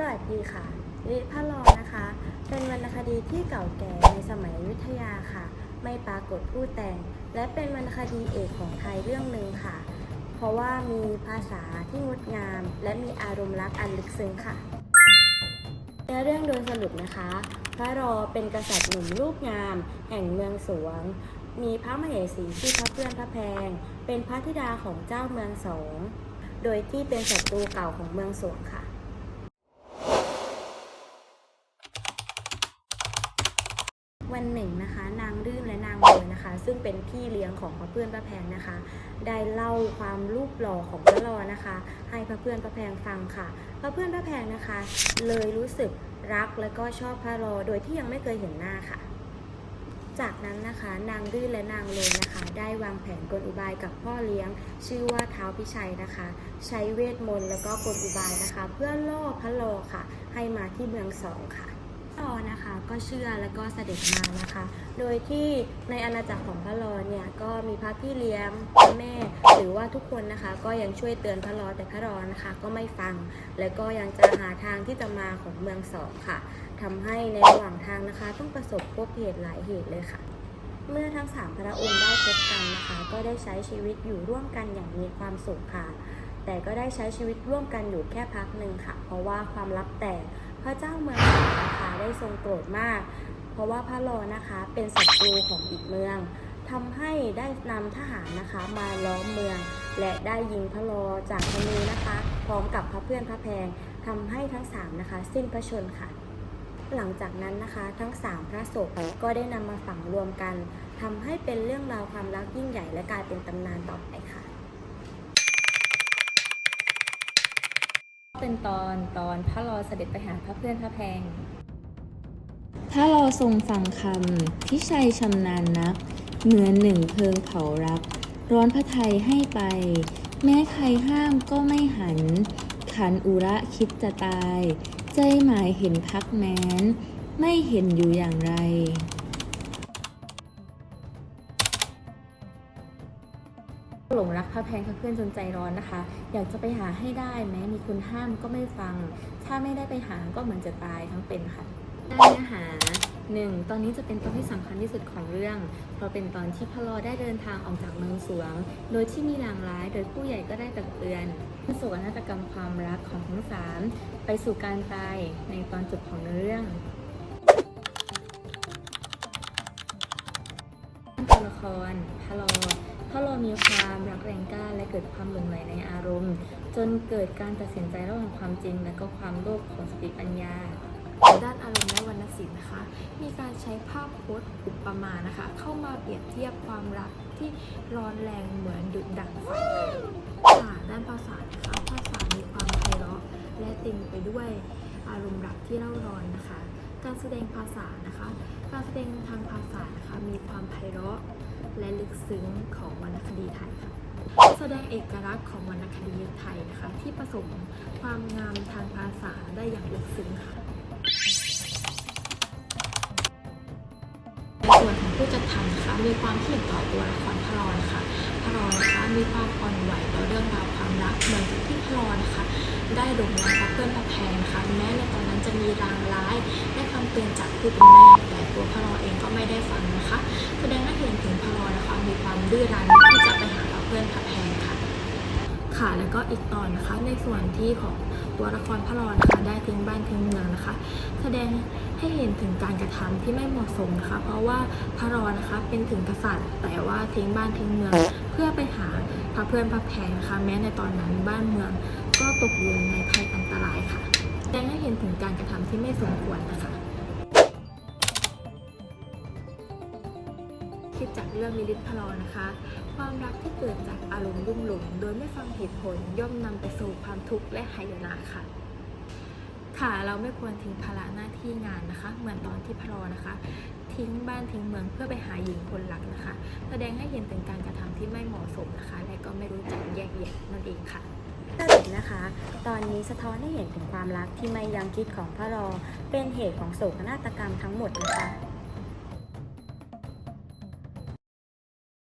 สวัสดีค่ะลิพระรอนะคะ เป็นวรรณคดีที่เก่าแก่ในสมัยยุธยาค่ะ ไม่ปรากฏผู้แต่ง และเป็นวรรณคดีเอกของไทยเรื่องหนึ่งค่ะ เพราะว่ามีภาษาที่งดงาม และมีอารมณ์รักอันลึกซึ้งค่ะเนื้อเรื่องโดยสรุปนะคะ พระรอเป็นกษัตริย์หนุ่มรูปงาม แห่งเมืองสวง มีพระมเหสีชื่อพระเพื่อนพระแพง เป็นพระธิดาของเจ้าเมืองสอง โดยที่เป็นศัตรูเก่าของเมืองสวงค่ะ วันหนึ่งนะคะ นางรื่นและนางมวยนะคะ ซึ่งเป็นพี่เลี้ยงของพระเพื่อนพระแพงนะคะ ได้เล่าความรูปหล่อของพระรอนะคะ ให้พระเพื่อนพระแพงฟังค่ะพระเพื่อนพระแพงนะคะ เลยรู้สึกรักและก็ชอบพระรอโดยที่ยังไม่เคยเห็นหน้าค่ะ จากนั้นนะคะนางรื่นและนางเลนนะคะ ได้วางแผนกลอุบายกับพ่อเลี้ยง ชื่อว่าเท้าพิชัยนะคะ ใช้เวทมนต์แล้วก็กลอุบายนะคะ เพื่อล่อพระรอค่ะ ให้มาที่เมืองสองค่ะ พระรอนะคะก็เชื่อแล้วก็เสด็จมานะคะ โดยที่ในอาณาจักรของพระรอเนี่ยก็มีพระพี่เลี้ยงพระแม่ หรือว่าทุกคนนะคะ ก็ยังช่วยเตือนพระรอแต่พระรอนะคะ ก็ไม่ฟัง แล้วก็ยังจะหาทางที่จะมาของเมืองสองค่ะทำให้ในระหว่างทางนะคะ ต้องประสบพบเหตุหลายเหตุเลยค่ะ เมื่อทั้งสามพระองค์ได้พบกันนะคะ ก็ได้ใช้ชีวิตอยู่ร่วมกันอย่างมีความสุขค่ะ แต่ก็ได้ใช้ชีวิตร่วมกันอยู่แค่พักหนึ่งค่ะ เพราะว่าความลับแตก ระเจ้าเมืองสองนะคะได้ทรงโกรธมาก เพราะว่าพระรอนะคะเป็นศัตรูของอีกเมืองทำให้ได้นำทหารนะคะมาล้อมเมือง และได้ยิงพระรอจากธนูนะคะ พร้อมกับพระเพื่อนพระแพงทำให้ทั้งสามนะคะสิ้นพระชนค่ะ หลังจากนั้นนะคะทั้งสามพระศพก็ได้นำมาฝังรวมกันทำให้เป็นเรื่องราวความรักยิ่งใหญ่และกลายเป็นตำนานต่อไปค่ะ เป็นตอนตอนพระรอเสด็จไปหาพระเพื่อนพระแพงถ้ารอทรงฟังคำพิชัยชำนาญนัก เหมือนหนึ่งเพลิงเผารักร้อนพระไทยให้ไป แม้ใครห้ามก็ไม่หัน ขันอุระคิดจะตาย ใจหมายเห็นพักแม้น ไม่เห็นอยู่อย่างไร หลงรักพระแพงพระเพื่อนจนใจร้อนนะคะ อยากจะไปหาให้ได้แม้มีคนห้ามก็ไม่ฟัง ถ้าไม่ได้ไปหาก็เหมือนจะตายทั้งเป็นค่ะได้เนื้อหาหนึ่งตอนนี้จะเป็นตอนที่สำคัญที่สุดของเรื่อง เพราะเป็นตอนที่พะรอได้เดินทางออกจากเมืองสวง โดยที่มีลางร้าย โดยผู้ใหญ่ก็ได้ตักเตือนโศกนาฏกรรมความรักของทั้งสามไปสู่การตายในตอนจบของเรื่องตัวละครพะโลพะโลมีความรักแรงกล้าและเกิดความหลงไหลในอารมณ์ จนเกิดการตัดสินใจระหว่างความจริง และก็ความโลภของสติปัญญาด้านอารมณ์และวรรณศิลป์นะคะ มีการใช้ภาพพจน์อุปมานะคะ เข้ามาเปรียบเทียบความรักที่ร้อนแรงเหมือนดุจดั่งไฟค่ะด้านภาษานะคะภาษามีความไพเราะและเต็มไปด้วยอารมณ์รักที่เล่าร้อนนะคะ การแสดงภาษานะคะ การแสดงทางภาษา กซึ้งของวรรณคดีไทยค่ะแสดงเอกลักษณ์ของวรรณคดีไทยนะคะ ที่ผสมความงามทางภาษาได้อย่างลึกซึ้งค่ะในส่วนของผู้จัดทำนะคะมีความคิดเห็นต่อตัวละครพระรอนค่ะพระรอนนะคะมีความอ่อนไหวต่อเรื่องราวความรักเหมือนกับที่พระรอนนะคะ ได้หลงรักกับเพื่อนพระแพงนะคะแม้ในตอนนั้นจะมีรางร้ายและคำเตือนจากผู้เป็นแม่แต่ ตัวพระรอเองก็ไม่ได้ฟังนะคะ แสดงให้เห็นถึงพระรอนะคะมีความดื้อรั้นที่จะไปหาเพื่อนพระแพงค่ะค่ะแล้วก็อีกตอนนะคะในส่วนที่ของตัวละครพระรอนะคะได้ทิ้งบ้านทิ้งเมืองนะคะ แสดงให้เห็นถึงการกระทำที่ไม่เหมาะสมนะคะ เพราะว่าพระรอนะคะเป็นถึงกษัตริย์ แต่ว่าทิ้งบ้านทิ้งเมือง เพื่อไปหาพระเพื่อนพระแพงนะคะ แม้ในตอนนั้นบ้านเมืองก็ตกอยู่ในภัยอันตรายค่ะแสดงให้เห็นถึงการกระทำที่ไม่สมควรนะคะ คิดจากเรื่องนิริตพระรอนะคะ ความรักที่เกิดจากอารมณ์รุ่มหลงโดยไม่ฟังเหตุผลย่อมนำไปสู่ความทุกข์และหายนะค่ะ ค่ะเราไม่ควรทิ้งภาระหน้าที่งานนะคะ เหมือนตอนที่พระรอนะคะ ทิ้งบ้านทิ้งเมืองเพื่อไปหาหญิงคนรักนะคะ แสดงให้เห็นถึงการกระทำที่ไม่เหมาะสมนะคะ และก็ไม่รู้จักแยกแยะนั่นเองค่ะสรุปนะคะ ตอนนี้สะท้อนให้เห็นถึงความรักที่ไม่ยังคิดของพระรอ เป็นเหตุของโศกนาฏกรรมทั้งหมดนะคะ